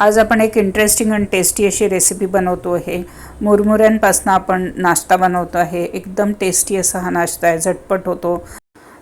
आज आपण एक इंटरेस्टिंग आणि टेस्टी अशी रेसिपी बनवतो आहे. मुरमुऱ्यांपासून आपण नाश्ता बनवतो आहे. एकदम टेस्टी असा हा नाश्ता आहे. झटपट होतो.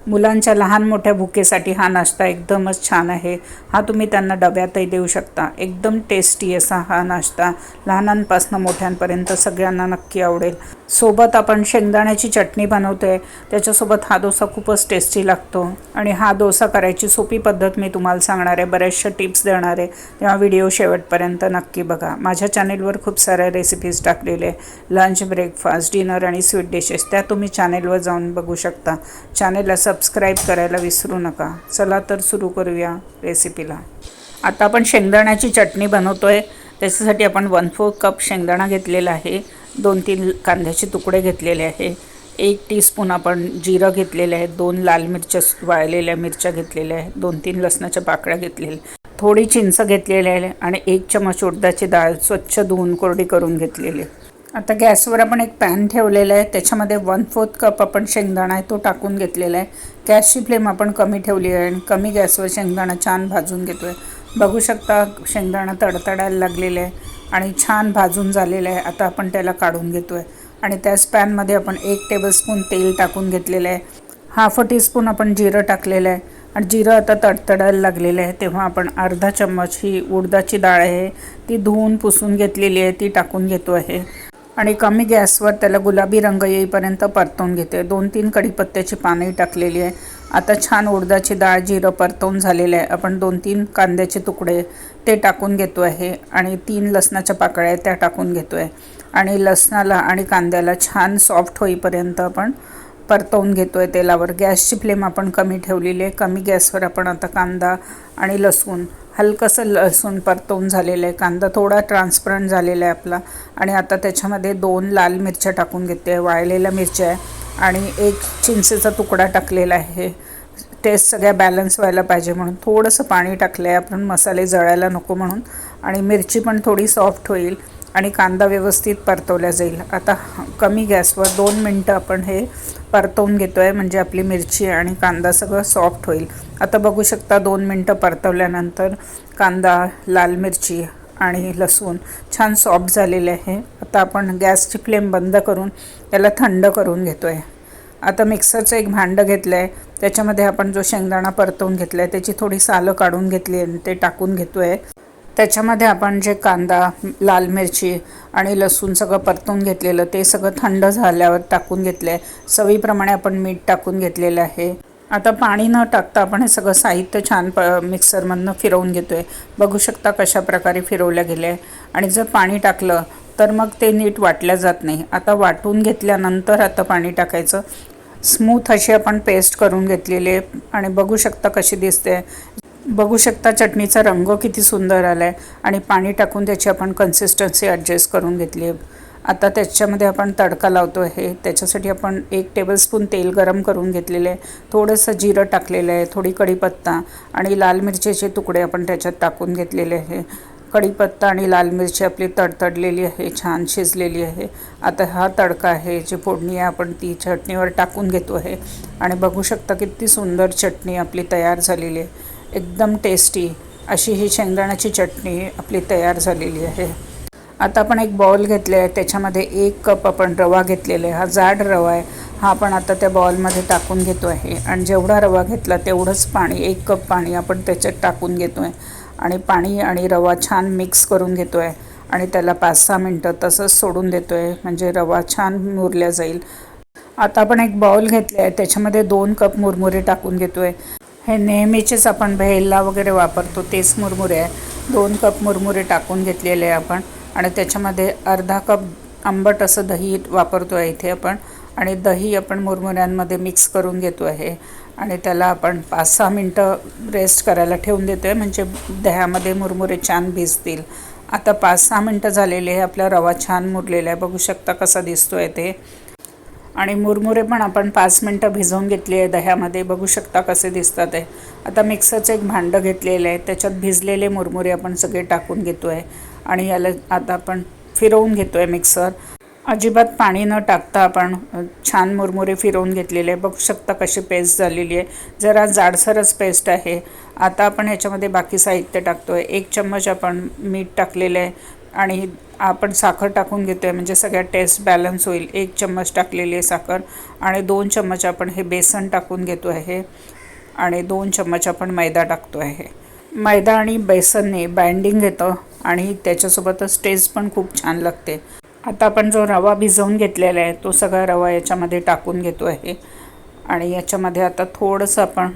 मुलांच्या लहान मोठ्या भुकेसाठी हा नाश्ता एकदमच छान आहे. हा तुम्ही त्यांना डब्यातही देऊ शकता. एकदम टेस्टी असा हा नाश्ता लहानांपासून मोठ्यांपर्यंत सगळ्यांना नक्की आवडेल. सोबत आपण शेंगदाण्याची चटणी बनवतो आहे त्याच्यासोबत हा डोसा खूपच टेस्टी लागतो. आणि हा डोसा करायची सोपी पद्धत मी तुम्हाला सांगणार आहे. बऱ्याचशा टिप्स देणार आहे. तेव्हा व्हिडिओ शेवटपर्यंत नक्की बघा. माझ्या चॅनेलवर खूप साऱ्या रेसिपीज टाकलेले लंच ब्रेकफास्ट डिनर आणि स्वीट डिशेस त्या तुम्ही चॅनेलवर जाऊन बघू शकता. चॅनेल असं सबस्क्राईब करायला विसरू नका. चला तर सुरू करूया रेसिपीला आता आपण शेंगदाण्याची चटणी बनवतो आहे त्याच्यासाठी आपण वन फोर कप शेंगदाणा घेतलेला आहे. दोन तीन कांद्याचे तुकडे घेतलेले आहे. एक टीस्पून आपण जिरं घेतलेले आहे. दोन लाल मिरच्या वाळलेल्या मिरच्या घेतलेल्या आहेत दोन तीन लसणाच्या पाकळ्या घेतलेल्या थोडी चिंच घेतलेली आहे आणि एक चमच उडदाची डाळ स्वच्छ धुवून कोरडी करून घेतलेली आता गॅसवर आपण एक पॅन ठेवलेला आहे. त्याच्यामध्ये वन फोर्थ कप आपण शेंगदाणा आहे तो टाकून घेतलेला आहे. गॅसची फ्लेम आपण कमी ठेवली आहे आणि कमी गॅसवर शेंगदाणा छान भाजून घेतो आहे बघू शकता शेंगदाणा तडतडायला लागलेलं आहे आणि छान भाजून झालेलं आहे. आता आपण त्याला काढून घेतो आहे आणि त्याच पॅनमध्ये आपण एक टेबलस्पून तेल टाकून घेतलेलं आहे. हाफ अ टीस्पून आपण जिरं टाकलेलं आहे. आणि जिरं आता तडतडायला लागलेलं आहे. तेव्हा आपण अर्धा चम्मच ही उडदाची डाळ आहे ती धुवून पुसून घेतलेली आहे ती टाकून घेतो आहे. आणि कमी गॅसवर त्याला गुलाबी रंग येईपर्यंत परतवून घेते. दोन तीन कढीपत्त्याची पानंही टाकलेली आहे. आता छान उडदाची डाळ जिरं परतवून झालेलं आहे. आपण दोन तीन कांद्याचे तुकडे ते टाकून घेतो आहे आणि तीन लसणाच्या पाकळ्या त्या टाकून घेतो आहे आणि लसणाला आणि कांद्याला छान सॉफ्ट होईपर्यंत आपण परतवून घेतो आहे तेलावर. गॅसची फ्लेम आपण कमी ठेवलेली आहे. कमी गॅसवर आपण आता कांदा आणि लसूण हलकंसं लसूण परतवून झालेलं आहे. कांदा थोडा ट्रान्सपरंट झालेला आहे आपला. आणि आता त्याच्यामध्ये दोन लाल मिरच्या टाकून घेते. वाळलेल्या मिरच्या आहे. आणि एक चिंचेचा तुकडा टाकलेला आहे. टेस्ट सगळ्या बॅलन्स व्हायला पाहिजे म्हणून. थोडंसं पाणी टाकलं आहे आपण. मसाले जळायला नको म्हणून. आणि मिरची पण थोडी सॉफ्ट होईल. आणि कांदा व्यवस्थित परतवला जाईल. आता कमी गॅसवर दोन मिनटं आपण हे परतवून घेतो आहे म्हणजे आपली मिरची आणि कांदा सगळं सॉफ्ट होईल. आता बघू शकता दोन मिनटं परतवल्यानंतर कांदा लाल मिरची आणि लसूण छान सॉफ्ट झालेले आहे. आता आपण गॅसची फ्लेम बंद करून याला थंड करून घेतो आहे आता मिक्सरचं एक भांडं घेतलं आहे त्याच्यामध्ये आपण जो शेंगदाणा परतवून घेतला आहे त्याची थोडी सालं काढून घेतली आणि ते टाकून घेतो आहे त्याच्यामध्ये आपण जे कांदा लाल मिरची आणि लसूण सगळं परतून घेतलेलं ते सगळं थंड झाल्यावर टाकून घेतलं आहे चवीप्रमाणे आपण मीठ टाकून घेतलेलं आहे. आता पाणी न टाकता आपण हे सगळं साहित्य छान प मिक्सरमधनं फिरवून घेतो आहे बघू शकता कशा प्रकारे फिरवल्या गेले आहे आणि जर पाणी टाकलं तर मग ते नीट वाटल्या जात नाही. आता वाटून घेतल्यानंतर आता पाणी टाकायचं. स्मूथ अशी आपण पेस्ट करून घेतलेली आहे. आणि बघू शकता कशी दिसते. बघू शकता चटणीचा रंग किती सुंदर आला आहे आणि पाणी टाकून त्याची आपण कन्सिस्टन्सी ॲडजस्ट करून घेतली आहे. आता त्याच्यामध्ये आपण तडका लावतो आहे त्याच्यासाठी आपण एक टेबलस्पून तेल गरम करून घेतलेलं आहे. थोडंसं जिरं टाकलेलं आहे थोडी कढीपत्ता आणि लाल मिरचीचे तुकडे आपण त्याच्यात टाकून घेतलेले आहे. कढीपत्ता आणि लाल मिरची आपली तडतडलेली आहे छान शिजलेली आहे. आता हा तडका आहे जी फोडणी आहे आपण ती चटणीवर टाकून घेतो आहे आणि बघू शकता किती सुंदर चटणी आपली तयार झालेली आहे. एकदम टेस्टी अशी ही शेंगदाण्याची चटणी आपली तयार झालेली आहे. आता आपण एक बॉल घेतले आहे त्याच्यामध्ये एक कप आपण रवा घेतलेला आहे. हा जाड रवा आहे. हा आपण आता त्या बॉलमध्ये टाकून घेतो आहे. आणि जेवढा रवा घेतला तेवढंच पाणी एक कप पाणी आपण त्याच्यात टाकून घेतो आहे आणि पाणी आणि रवा छान मिक्स करून घेतो आहे आणि त्याला पाच सहा मिनटं तसंच सोडून देतो आहे म्हणजे रवा छान मुरल्या जाईल. आता आपण एक बाउल घेतले आहे त्याच्यामध्ये दोन कप मुरमुरे टाकून घेतो आहे हे नेहमीचेच आपण भेलला वगैरे वापरतो तेच मुरमुरे आहे. दोन कप मुरमुरे टाकून घेतलेले आहे आपण. आणि त्याच्यामध्ये अर्धा कप आंबट असं दही वापरतो आहे इथे आपण. आणि दही आपण मुरमुऱ्यांमध्ये मिक्स करून घेतो आहे आणि त्याला आपण पाच सहा मिनटं रेस्ट करायला ठेवून देतो आहे म्हणजे दह्यामध्ये मुरमुरे छान भिजतील. आता पाच सहा मिनटं झालेले आहे आपला रवा छान मुरलेला आहे. बघू शकता कसा दिसतो आहे ते. आणि मुरमुरे पण आपण पाच मिनटं भिजवून घेतली आहे दह्यामध्ये. बघू शकता कसे दिसतात आहे आता मिक्सरचं एक भांडं घेतलेलं आहे. त्याच्यात भिजलेले मुरमुरे आपण सगळे टाकून घेतो आहे आणि याला आता आपण फिरवून घेतो आहे मिक्सर. अजिबात पाणी न टाकता आपण छान मुरमुरे फिरवून घेतलेले. आहे बघू शकता कशी पेस्ट झालेली आहे. जरा जाडसरच पेस्ट आहे. आता आपण ह्याच्यामध्ये बाकी साहित्य टाकतो आहे एक चम्मच आपण मीठ टाकलेलं आहे. आणि आपण साखर टाकून घेतो आहे म्हणजे सगळ्या टेस्ट बॅलन्स होईल. एक चम्मच टाकलेली आहे साखर आणि दोन चम्मच आपण हे बेसन टाकून घेतो आहे आणि दोन चम्मच आपण मैदा टाकतो आहे. मैदा आणि बेसनने बाइंडिंग येतं आणि त्याच्यासोबतच टेस्ट पण खूप छान लागते. आता आपण जो रवा भिजवून घेतलेला आहे तो सगळा रवा याच्यामध्ये टाकून घेतो आहे. आणि याच्यामध्ये आता थोडंसं आपण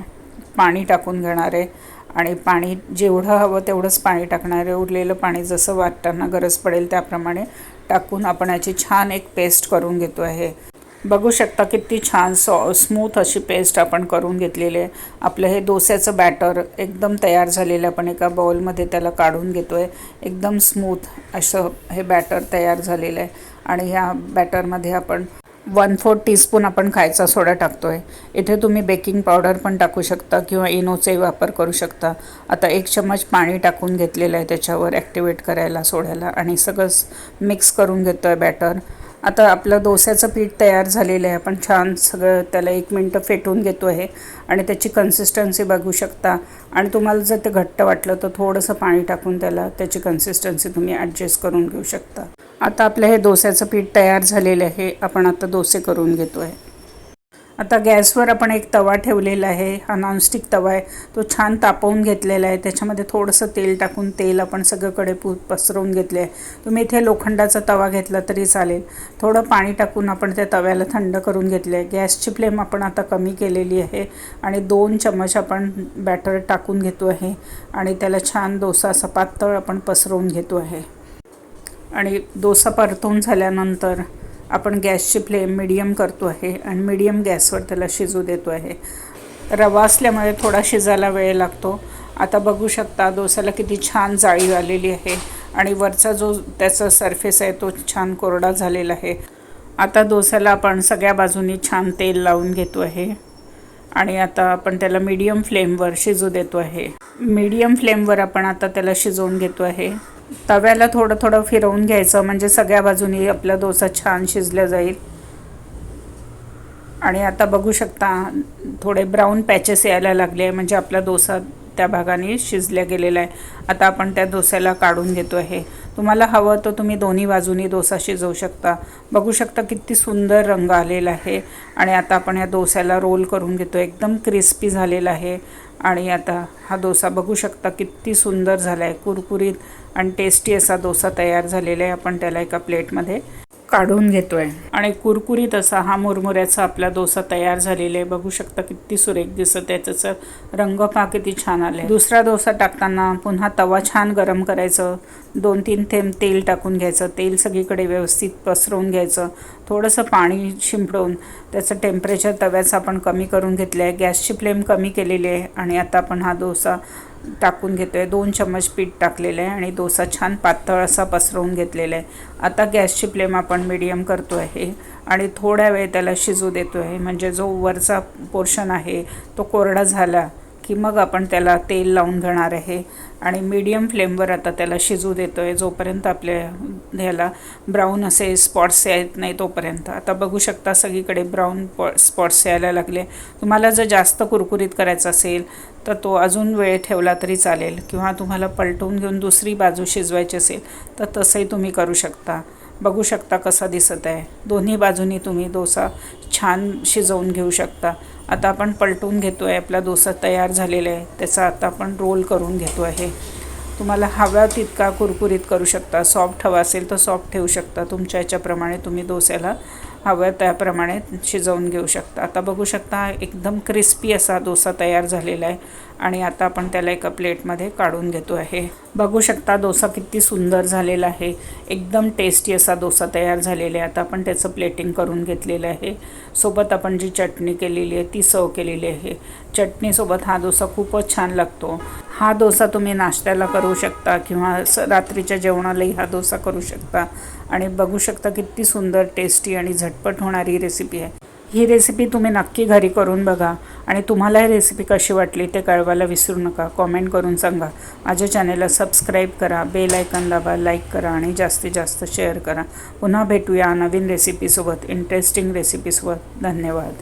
पाणी टाकून घेणार आहे. आणि पाणी जेवढं हवं तेवढंच पाणी टाकणार आहे. उरलेलं पाणी जसं वाटताना गरज पडेल त्याप्रमाणे टाकून आपण याची छान एक पेस्ट करून घेतो आहे. बघू शकता किती छान सॉ स्मूथ अशी पेस्ट आपण करून घेतलेली आहे. आपलं हे डोस्याचं बॅटर एकदम तयार झालेलं आहे. आपण एका बाउलमध्ये त्याला काढून घेतो आहे एकदम स्मूथ असं हे बॅटर तयार झालेलं आहे. आणि ह्या बॅटरमध्ये आपण वन फोर्थ टीस्पून आपण खायचा सोडा टाकतो आहे इथे तुम्ही बेकिंग पावडर पण टाकू शकता किंवा इनोचाही वापर करू शकता. आता एक चम्मच पाणी टाकून घेतलेलं आहे त्याच्यावर ॲक्टिवेट करायला सोड्याला. आणि सगळं मिक्स करून घेतो आहे बॅटर आता आपलं डोस्याचं पीठ तयार झालेलं आहे. आपण छान सगळं त्याला एक मिनटं फेटून घेतो आहे. आणि त्याची कन्सिस्टन्सी बघू शकता. आणि तुम्हाला जर ते घट्ट वाटलं तर थोडंसं पाणी टाकून त्याला त्याची कन्सिस्टन्सी तुम्ही ॲडजस्ट करून घेऊ शकता. आता आपलं हे डोस्याचं पीठ तयार झालेलं आहे. आपण आता डोसे करून घेतो आहे आता गॅसवर आपण एक तवा ठेवलेला आहे. हा नॉनस्टिक तवा आहे. तो छान तापवून घेतलेला आहे. त्याच्यामध्ये थोडंसं तेल टाकून तेल आपण सगळीकडे पु पसरवून घेतले आहे तुम्ही इथे लोखंडाचा तवा घेतला तरी चालेल. थोडं पाणी टाकून आपण त्या तव्याला थंड करून घेतले आहे गॅसची फ्लेम आपण आता कमी केलेली आहे. आणि दोन चमच आपण बॅटर टाकून घेतो आहे. आणि त्याला छान डोसा असा पातळ आपण पसरवून घेतो आहे. आणि डोसा परतवून झाल्यानंतर आपण गॅसची फ्लेम मिडियम करतो आहे आणि मिडियम गॅसवर त्याला शिजू देतो आहे. रवा असल्यामुळे थोडा शिजायला वेळ लागतो. आता बघू शकता डोसाला किती छान जाळी आलेली आहे आणि वरचा जो त्याचा सरफेस आहे तो छान कोरडा झालेला आहे. आता डोसाला आपण सगळ्या बाजूनी छान तेल लावून घेतो आहे. आणि आता आपण त्याला मीडियम फ्लेमवर शिजू देतो आहे. मीडियम फ्लेमवर आपण आता त्याला शिजवून घेतो आहे. तव्याला थोडं थोडं फिरवून घ्यायचं म्हणजे सगळ्या बाजूनी आपला डोसा छान शिजला जाईल. आणि आता बघू शकता थोडे ब्राऊन पॅचेस यायला लागले म्हणजे आपला डोसा त्या भागाने शिजल्या गेलेला आहे. आता आपण त्या डोस्याला काढून घेतो आहे. तुम्हाला हवं तर तुम्ही दोन्ही बाजूनी डोसा शिजवू शकता. बघू शकता किती सुंदर रंग आलेला आहे. आणि आता आपण या डोस्याला रोल करून घेतो. एकदम क्रिस्पी झालेला आहे. आणि आता हा डोसा बघू शकता किती सुंदर झाला आहे कुरकुरीत आणि टेस्टी असा डोसा तयार झालेला आहे. आपण त्याला एका प्लेटमध्ये काढून घेतोय. आणि कुरकुरीत असा हा मुरमुऱ्याचा आपला डोसा तयार झालेला आहे. बघू शकता किती सुरेख दिसत आहे. रंग पहा किती छान आले दुसरा डोसा टाकताना पुन्हा तवा छान गरम करायचं. दोन तीन थेंब तेल टाकून घ्यायचं. तेल सगळीकडे व्यवस्थित पसरवून घ्यायचं. थोडंसं पाणी शिंपडून त्याचं टेम्परेचर तव्याचं आपण कमी करून घेतलं आहे गॅसची फ्लेम कमी केलेली आहे आणि आता आपण हा डोसा टाकून घेतो आहे दोन चम्मच पीठ टाकलेलं आहे आणि डोसा छान पातळ असा पसरवून घेतलेला आहे. आता गॅसची फ्लेम आपण मिडियम करतो आहे आणि थोड्या वेळ त्याला शिजू देतो आहे म्हणजे जो वरचा पोर्शन आहे तो कोरडा झाला की मग आपण त्याला तेल लावून घेणार आहे. आणि मीडियम फ्लेमवर आता त्याला शिजू देतो आहे जोपर्यंत आपल्या ह्याला ब्राऊन असे स्पॉट्स येत नाही तोपर्यंत. आता बघू शकता सगळीकडे ब्राऊन पॉ स्पॉट्स यायला लागले. तुम्हाला जर जास्त कुरकुरीत करायचं असेल तर तो अजून वेळ ठेवला तरी चालेल. किंवा तुम्हाला पलटवून घेऊन दुसरी बाजू शिजवायची असेल तर तसंही तुम्ही करू शकता. बघू शकता कसा दिसत आहे. दोन्ही बाजूनी तुम्ही डोसा छान शिजवून घेऊ शकता. आता आपण पलटून घेतो आहे आपला डोसा तयार झालेला आहे. त्याचा आता आपण रोल करून घेतो आहे. तुम्हाला हव्या तितका कुरकुरीत करू शकता. सॉफ्ट हवा असेल तर सॉफ्ट ठेवू शकता. तुमच्या याच्याप्रमाणे तुम्ही डोस्याला हव्या त्याप्रमाणे शिजवून घेऊ शकता. आता बघू शकता एकदम क्रिस्पी असा डोसा तयार झालेला आहे आणि आता आपण त्याला एका प्लेटमध्ये काढून घेतो आहे. बघू शकता डोसा किती सुंदर झालेला आहे. एकदम टेस्टी असा डोसा तयार झालेला आहे. आता आपण त्याचं प्लेटिंग करून घेतलेलं आहे. सोबत आपण जी चटणी केलेली आहे ती सर्व केलेली आहे. चटणीसोबत हा डोसा खूपच छान लागतो. हा डोसा तुम्ही नाश्त्याला करू शकता किंवा स रात्रीच्या जेवणालाही हा डोसा करू शकता. आणि बघू शकता किती सुंदर टेस्टी आणि झट झटपट होणारी रेसिपी आहे. ही रेसिपी तुम्ही नक्की घरी करून बघा आणि तुम्हाला ही रेसिपी कशी वाटली ते कळवायला विसरू नका. कॉमेंट करून सांगा. माझ्या चॅनेलला सबस्क्राईब करा बेल आयकन दाबा लाईक करा आणि जास्तीत जास्त शेअर करा. पुन्हा भेटूया नवीन रेसिपीसोबत इंटरेस्टिंग रेसिपीसोबत धन्यवाद.